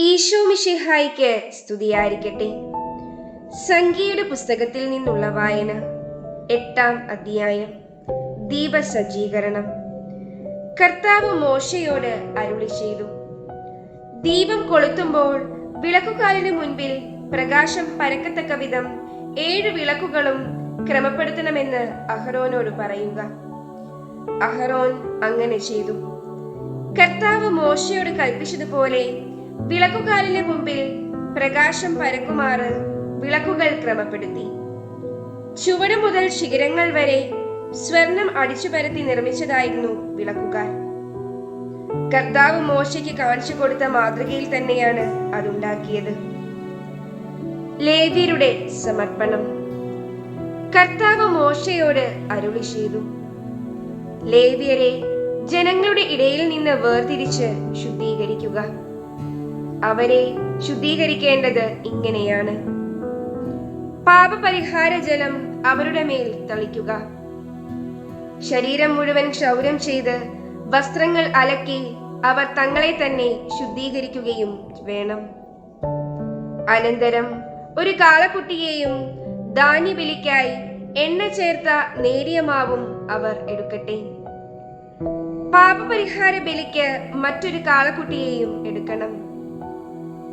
ഈശോ മിഷിഹായിക്ക് സ്തുതിയായിരിക്കട്ടെ. സംഖ്യയുടെ പുസ്തകത്തിൽ നിന്നുള്ള വായന എട്ടാം അധ്യായം ദീപസജ്ജീകരണം. കർത്താവ് മോശയോട് അരുളി ചെയ്തു. ദീപം കൊളുത്തുമ്പോൾ വിളക്കുകാലിന് മുൻപിൽ പ്രകാശം പരക്കത്തക്ക വിധം ഏഴ് വിളക്കുകളും ക്രമപ്പെടുത്തണമെന്ന് അഹ്റോനോട് പറയുക. അഹ്റോൻ അങ്ങനെ ചെയ്തു. കർത്താവ് മോശയോട് കൽപ്പിച്ചതുപോലെ വിളക്കുകാലിന് മുമ്പിൽ പ്രകാശം പരക്കുമാറ് വിളക്കുകൾ ക്രമപ്പെടുത്തി. ചുവട് മുതൽ ശിഖരങ്ങൾ വരെ സ്വർണം അടിച്ചു പരത്തി നിർമ്മിച്ചതായിരുന്നു വിളക്കുകാൽ കർത്താവ് മോശയ്ക്ക് കാണിച്ചു കൊടുത്ത മാതൃകയിൽ തന്നെയാണ് അതുണ്ടാക്കിയത്. ലേവ്യരുടെ സമർപ്പണം. കർത്താവ് മോശയോട് അരുളി ചെയ്തു. ലേവ്യരെ ജനങ്ങളുടെ ഇടയിൽ നിന്ന് വേർതിരിച്ച് ശുദ്ധീകരിക്കുക. അവരെ ശുദ്ധീകരിക്കേണ്ടത് ഇങ്ങനെയാണ്. പാപപരിഹാര ജലം അവരുടെ മേൽ തളിക്കുക. ശരീരം മുഴുവൻ ക്ഷൗരം ചെയ്ത് വസ്ത്രങ്ങൾ അലക്കി അവർ തങ്ങളെ തന്നെ ശുദ്ധീകരിക്കുകയും വേണം. അനന്തരം ഒരു കാളക്കുട്ടിയെയും ധാന്യബലിക്കായി എണ്ണ ചേർത്ത നേരിയ മാവും അവർ എടുക്കട്ടെ. പാപപരിഹാര ബലിക്ക് മറ്റൊരു കാളക്കുട്ടിയെയും എടുക്കണം.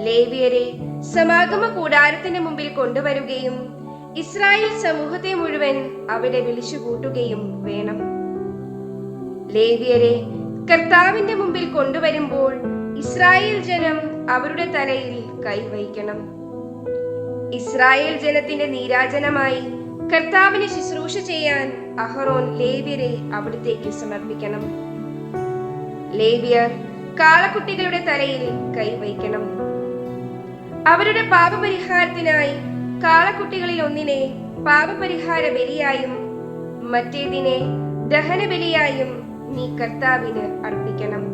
ലേവിയരെ സമാഗമ കൂടാരത്തിന് മുമ്പിൽ കൊണ്ടുവരുകയും ഇസ്രായേൽ സമൂഹത്തെ മുഴുവൻ അവിടെ വിളിച്ചു കൂട്ടുകയും വേണം. ലേവിയരെ കർത്താവിന്റെ മുമ്പിൽ കൊണ്ടുവരുമ്പോൾ ഇസ്രായേൽ ജനം അവരുടെ തലയിൽ കൈവയ്ക്കണം. ഇസ്രായേൽ ജനത്തിന്റെ നീരാജനമായി കർത്താവിനെ ശുശ്രൂഷ ചെയ്യാൻ അഹറോൻ ലേവ്യരെ അവിടത്തേക്ക് സമർപ്പിക്കണം. ലേവ്യർ കാളക്കുട്ടികളുടെ തലയിൽ കൈവയ്ക്കണം. അവരുടെ പാപപരിഹാരത്തിനായി കാളക്കുട്ടികളിൽ ഒന്നിനെ പാപപരിഹാര ബലിയായും മറ്റേതിനെ ദഹനബലിയായും നീ കർത്താവിന് അർപ്പിക്കണം.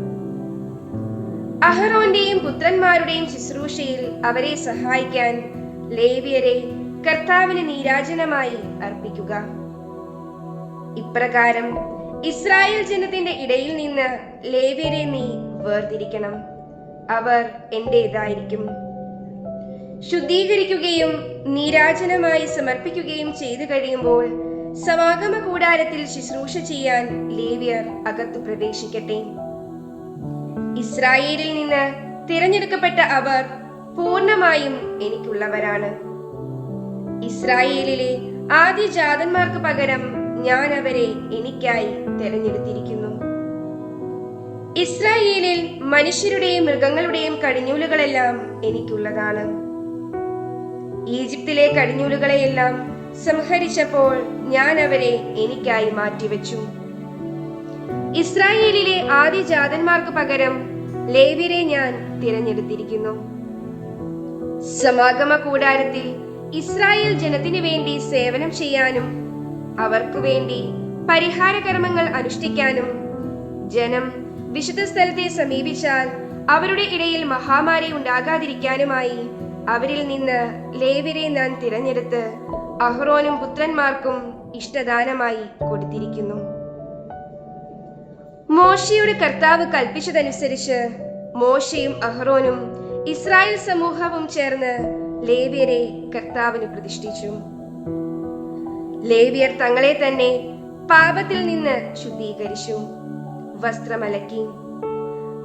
അഹറോന്റെയും പുത്രന്മാരുടെയും ശുശ്രൂഷയിൽ അവരെ സഹായിക്കാൻ ലേവ്യരെ കർത്താവിന് നീരാജനമായി അർപ്പിക്കുക. ഇപ്രകാരം ഇസ്രായേൽ ജനത്തിന്റെ ഇടയിൽ നിന്ന് ലേവ്യരെ നീ വേർതിരിക്കണം. അവർ എന്റേതായിരിക്കും. ശുദ്ധീകരിക്കുകയും നീരാജനമായി സമർപ്പിക്കുകയും ചെയ്തു കഴിയുമ്പോൾ സമാഗമ കൂടാരത്തിൽ ശുശ്രൂഷ ചെയ്യാൻ ലേവ്യർ അകത്തു പ്രവേശിക്കട്ടെ. ഇസ്രായേലിൽ നിന്ന് തിരഞ്ഞെടുക്കപ്പെട്ട അവർ പൂർണമായും എനിക്കുള്ളവരാണ്. ഇസ്രായേലിലെ ആദ്യ ജാതന്മാർക്ക് പകരം ഞാൻ അവരെ എനിക്കായി തിരഞ്ഞെടുത്തിരിക്കുന്നു. ഇസ്രായേലിൽ മനുഷ്യരുടെയും മൃഗങ്ങളുടെയും കടിഞ്ഞൂലുകളെല്ലാം എനിക്കുള്ളതാണ്. ഈജിപ്തിലെ കടിഞ്ഞൂലുകളെയെല്ലാം സംഹരിച്ചപ്പോൾ ഞാൻ അവരെ എനിക്കായി മാറ്റിവെച്ചു. ഇസ്രായേലിലെ ആദ്യ ജാതന്മാർക്ക് പകരം ലേവിരെ ഞാൻ തിരഞ്ഞെടുത്തിരിക്കുന്നു. സമാഗമ കൂടാരത്തിൽ ഇസ്രായേൽ ജനത്തിനു വേണ്ടി സേവനം ചെയ്യാനും അവർക്കു വേണ്ടി പരിഹാര കർമ്മങ്ങൾ അനുഷ്ഠിക്കാനും ജനം വിശുദ്ധ സ്ഥലത്തെ സമീപിച്ചാൽ അവരുടെ ഇടയിൽ മഹാമാരി ഉണ്ടാകാതിരിക്കാനുമായി അവരിൽ നിന്ന് ലേവരെ ഞാൻ തിരഞ്ഞെടുത്ത് അഹ്റോനും പുത്രന്മാർക്കും ഇഷ്ടദാനമായി കൊടുത്തിരിക്കുന്നു. മോശയുടെ കർത്താവ് കൽപ്പിച്ചതനുസരിച്ച് മോശയും അഹ്റോനും ഇസ്രായേൽ സമൂഹവും ചേർന്ന് ലേവ്യരെ കർത്താവിന് പ്രതിഷ്ഠിച്ചു. ലേവ്യർ തങ്ങളെ തന്നെ പാപത്തിൽ നിന്ന് ശുദ്ധീകരിച്ചു. വസ്ത്രമലക്കി.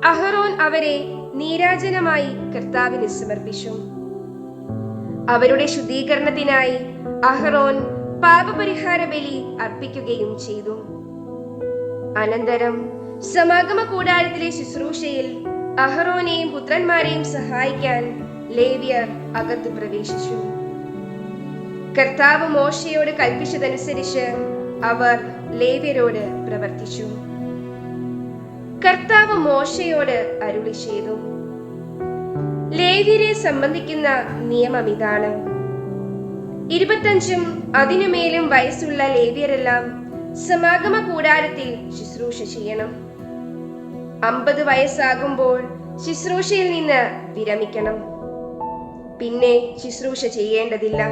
അഹറോൻ അവരെ നീരാജനമായി കർത്താവിന് സമർപ്പിച്ചു. അവരുടെ ശുദ്ധീകരണത്തിനായി അഹറോൻ പാപപരിഹാര ബലി അർപ്പിക്കുകയും ചെയ്തു. അനന്തരം സമാഗമ കൂടാരത്തിലെ ശുശ്രൂഷയിൽ അഹറോനെയും പുത്രന്മാരെയും സഹായിക്കാൻ ലേവ്യർ അകത്ത് പ്രവേശിച്ചു. കർത്താവ് മോശയോട് കൽപ്പിച്ചതനുസരിച്ച് അവർ ലേവ്യരോട് പ്രവർത്തിച്ചു. കർത്താവ് മോശയോട് അരുളി ചെയ്തു ലേവ്യരെ സംബന്ധിക്കുന്ന നിയമം ഇതാണ്. ഇരുപത്തഞ്ചും അതിനുമേലും വയസ്സുള്ള ലേവ്യരെല്ലാം സമാഗമ കൂടാരത്തിൽ ശുശ്രൂഷ ചെയ്യണം. അമ്പത് വയസ്സാകുമ്പോൾ ശുശ്രൂഷയിൽ നിന്ന് വിരമിക്കണം. പിന്നെ ശുശ്രൂഷ ചെയ്യേണ്ടതില്ല.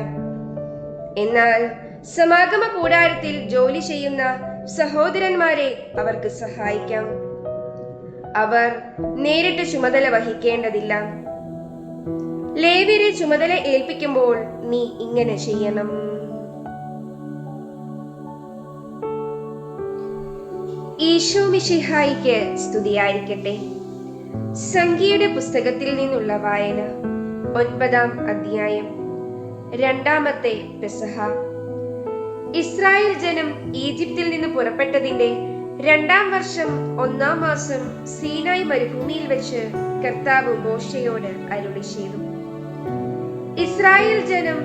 എന്നാൽ സമാഗമ കൂടാരത്തിൽ ജോലി ചെയ്യുന്ന സഹോദരന്മാരെ അവർക്ക് സഹായിക്കാം. അവർ നേരിട്ട് ചുമതല വഹിക്കേണ്ടതില്ല. ലേവ്യരെ ചുമതല ഏൽപ്പിക്കുമ്പോൾ നീ ഇങ്ങനെ ചെയ്യണം. ഈശോ മിഷിഹായിക്ക് സ്തുതിയായിരിക്കട്ടെ. സംഖ്യയുടെ പുസ്തകത്തിൽ നിന്നുള്ള വായന ഒൻപതാം അധ്യായം രണ്ടാമത്തെ പെസഹ. ഇസ്രായേൽ ജനം ഈജിപ്തിൽ നിന്ന് പുറപ്പെട്ടതിന്റെ രണ്ടാം വർഷം ഒന്നാം മാസം സീനായ് മരുഭൂമിയിൽ വെച്ച് കർത്താവ് മോശയോട് അരുളി ചെയ്തു ഇസ്രായേൽ ജനം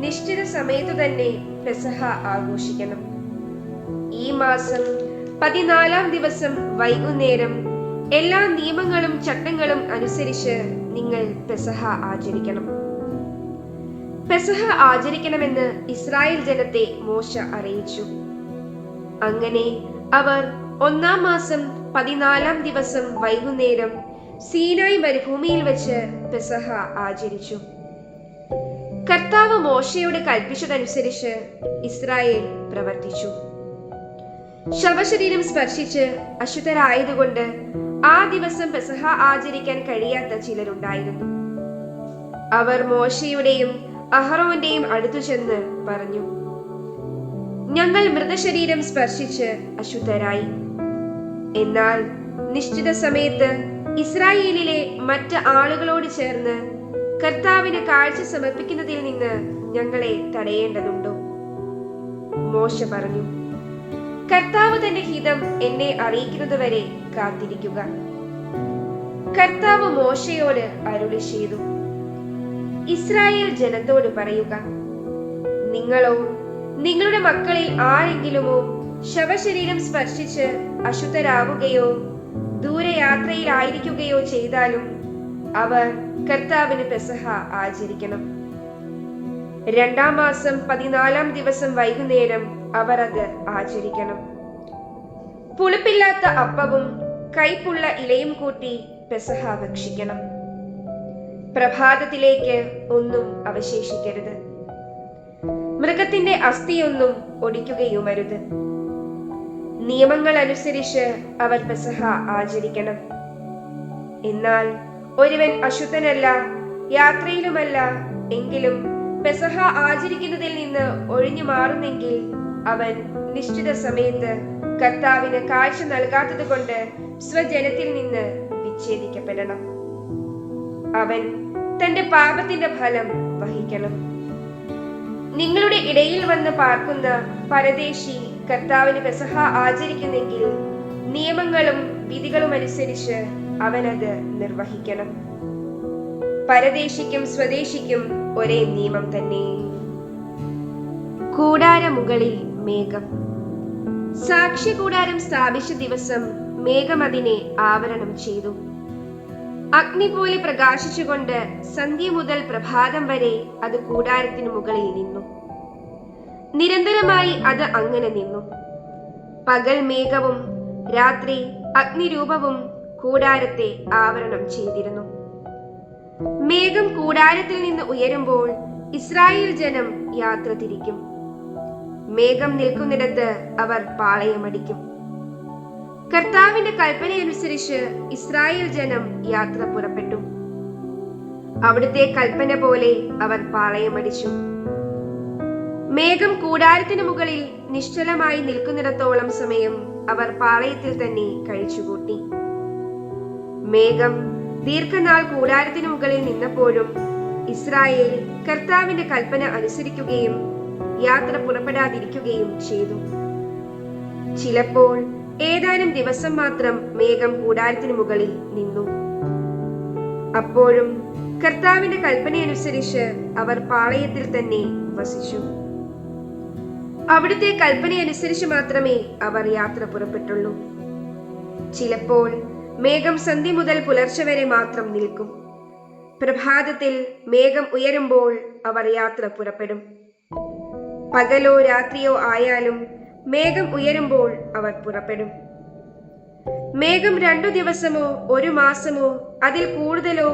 നിശ്ചിത സമയത്തു തന്നെ പെസഹ ആഘോഷിക്കണം. ഈ മാസം പതിനാലാം ദിവസം വൈകുന്നേരം എല്ലാ നിയമങ്ങളും ചട്ടങ്ങളും അനുസരിച്ച് നിങ്ങൾ പെസഹ ആചരിക്കണം. പെസഹ ആചരിക്കണമെന്ന് ഇസ്രായേൽ ജനത്തെ മോശ അറിയിച്ചു. അങ്ങനെ അവർ ഒന്നാം മാസം പതിനാലാം ദിവസം വൈകുന്നേരം സീനായ് മരുഭൂമിയിൽ വെച്ച് പെസഹ ആചരിച്ചു. കർത്താവ് മോശയോട് കൽപ്പിച്ചതനുസരിച്ച് ഇസ്രായേൽ പ്രവർത്തിച്ചു. ശവശരീരം സ്പർശിച്ച് അശുദ്ധരായതുകൊണ്ട് ആ ദിവസം പെസഹ ആചരിക്കാൻ കഴിയാത്ത ചിലരുണ്ടായിരുന്നു. അവർ മോശയുടെയും അഹറോന്റെയും അടുത്തു ചെന്ന് പറഞ്ഞു ഞങ്ങൾ മൃതശരീരം സ്പർശിച്ച് അശുദ്ധരായി. എന്നാൽ നിശ്ചിത സമയത്ത് ഇസ്രായേലിലെ മറ്റ് ആളുകളോട് ചേർന്ന് കർത്താവിന് കാഴ്ച സമർപ്പിക്കുന്നതിൽ നിന്ന് ഞങ്ങളെ തടയേണ്ടതുണ്ടോ? മോശ പറഞ്ഞു കർത്താവ് തന്റെ ഹിതം എന്നെ അറിയിക്കുന്നതുവരെ കാത്തിരിക്കുക. കർത്താവ് മോശയോട് അരുളി ചെയ്തു ഇസ്രായേൽ ജനത്തോട് പറയുക നിങ്ങളോ നിങ്ങളുടെ മക്കളിൽ ആരെങ്കിലുമോ ശവശരീരം സ്പർശിച്ച് അശുദ്ധരാവുകയോ ദൂരയാത്രയിലായിരിക്കുകയോ ചെയ്താലും അവർ കർത്താവിന് പെസഹ ആചരിക്കണം. രണ്ടാം മാസം പതിനാലാം ദിവസം വൈകുന്നേരം അവർ അത് ആചരിക്കണം. പുളിപ്പില്ലാത്ത അപ്പവും കൈപ്പുള്ള ഇലയും കൂട്ടി പെസഹ ഭക്ഷിക്കണം. പ്രഭാതത്തിലേക്ക് ഒന്നും അവശേഷിക്കരുത്. മൃഗത്തിന്റെ അസ്ഥിയൊന്നും ഒടിക്കുകയുമരുത്. നിയമങ്ങൾ അനുസരിച്ച് അവർ പെസഹ ആചരിക്കണം. എന്നാൽ ഒരുവൻ അശുദ്ധനല്ല യാത്രയിലുമല്ല. എങ്കിലും പെസഹ ആചരിക്കുന്നതിൽ നിന്ന് ഒഴിഞ്ഞു മാറുന്നെങ്കിൽ അവൻ നിശ്ചിത സമയത്ത് കർത്താവിന് കാഴ്ച നൽകാത്തത് കൊണ്ട് സ്വജനത്തിൽ നിന്ന് വിച്ഛേദിക്കപ്പെടണം. അവൻ തന്റെ പാപത്തിന്റെ ഫലം വഹിക്കണം. നിങ്ങളുടെ ഇടയിൽ വന്ന് പാർക്കുന്ന പരദേശി കർത്താവിന് പെസഹ ആചരിക്കുന്നെങ്കിൽ നിയമങ്ങളും വിധികളും അനുസരിച്ച് അവനത് നിർവഹിക്കണം. പരദേശിക്കും സ്വദേശിക്കും ഒരേ നിയമം തന്നെ. കൂടാരമുകളിൽ മേഘം. സാക്ഷി കൂടാരം സ്ഥാപിച്ച ദിവസം മേഘം അതിനെ ആവരണം ചെയ്തു. അഗ്നി പോലെ പ്രകാശിച്ചുകൊണ്ട് സന്ധ്യ മുതൽ പ്രഭാതം വരെ അത് കൂടാരത്തിന് മുകളിൽ നിന്നു. നിരന്തരമായി അത് അങ്ങനെ നിന്നു. പകൽ മേഘവും രാത്രി അഗ്നിരൂപവും കൂടാരത്തെ ആവരണം ചെയ്തിരുന്നു. മേഘം കൂടാരത്തിൽ നിന്ന് ഉയരുമ്പോൾ ഇസ്രായേൽ ജനം യാത്ര തിരിക്കും. മേഘം നിൽക്കുന്നിടത്ത് അവർ പാളയമടിക്കും. കർത്താവിന്റെ കൽപ്പനയനുസരിച്ച് ഇസ്രായേൽ ജനം യാത്ര പുറപ്പെട്ടു. അവിടുത്തെ കൽപ്പന പോലെ അവർ പാളയമടിച്ചു. മേഘം കൂടാരത്തിന് മുകളിൽ നിശ്ചലമായി നിൽക്കുന്നിടത്തോളം സമയം അവർ പാളയത്തിൽ തന്നെ കഴിച്ചുകൂട്ടി. മേഘം ദീർഘനാൾ കൂടാരത്തിനു മുകളിൽ നിന്നപ്പോഴും ഇസ്രായേൽ കർത്താവിന്റെ കൽപ്പന അനുസരിക്കുകയും യാത്ര പുറപ്പെടാതിരിക്കുകയും ചെയ്തു. ചിലപ്പോൾ ഏതാനും ദിവസം മാത്രം മേഘം കൂടാരത്തിനു മുകളിൽ നിന്നു. അപ്പോഴും കർത്താവിന്റെ കൽപ്പനയനുസരിച്ച് അവർ പാളയത്തിൽ തന്നെ വസിച്ചു. അവിടുത്തെ കൽപ്പനയനുസരിച്ച് മാത്രമേ അവർ യാത്ര പുറപ്പെട്ടുള്ളൂ. ചിലപ്പോൾ മേഘം സന്ധി മുതൽ പുലർച്ചെ വരെ മാത്രം നിൽക്കും. പ്രഭാതത്തിൽ മേഘം ഉയരുമ്പോൾ അവർ യാത്ര പുറപ്പെടും. പകലോ രാത്രിയോ ആയാലും മേഘം ഉയരുമ്പോൾ അവർ പുറപ്പെടും. മേഘം രണ്ടു ദിവസമോ ഒരു മാസമോ അതിൽ കൂടുതലോ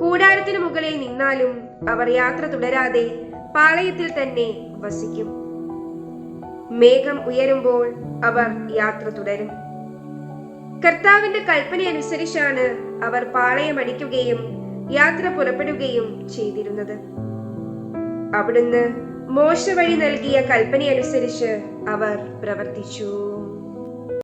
കൂടാരത്തിനു മുകളിൽ നിന്നാലും അവർ യാത്ര തുടരാതെ പാളയത്തിൽ തന്നെ വസിക്കും. മേഘം ഉയരുമ്പോൾ അവർ യാത്ര തുടരും. കർത്താവിന്റെ കൽപ്പന അനുസരിച്ചാണ് അവർ പാളയമടിക്കുകയും യാത്ര പുറപ്പെടുകയും ചെയ്തിരുന്നത്. അവിടുന്ന് മോശ വഴി നൽകിയ കൽപ്പനയനുസരിച്ച് അവർ പ്രവർത്തിച്ചു.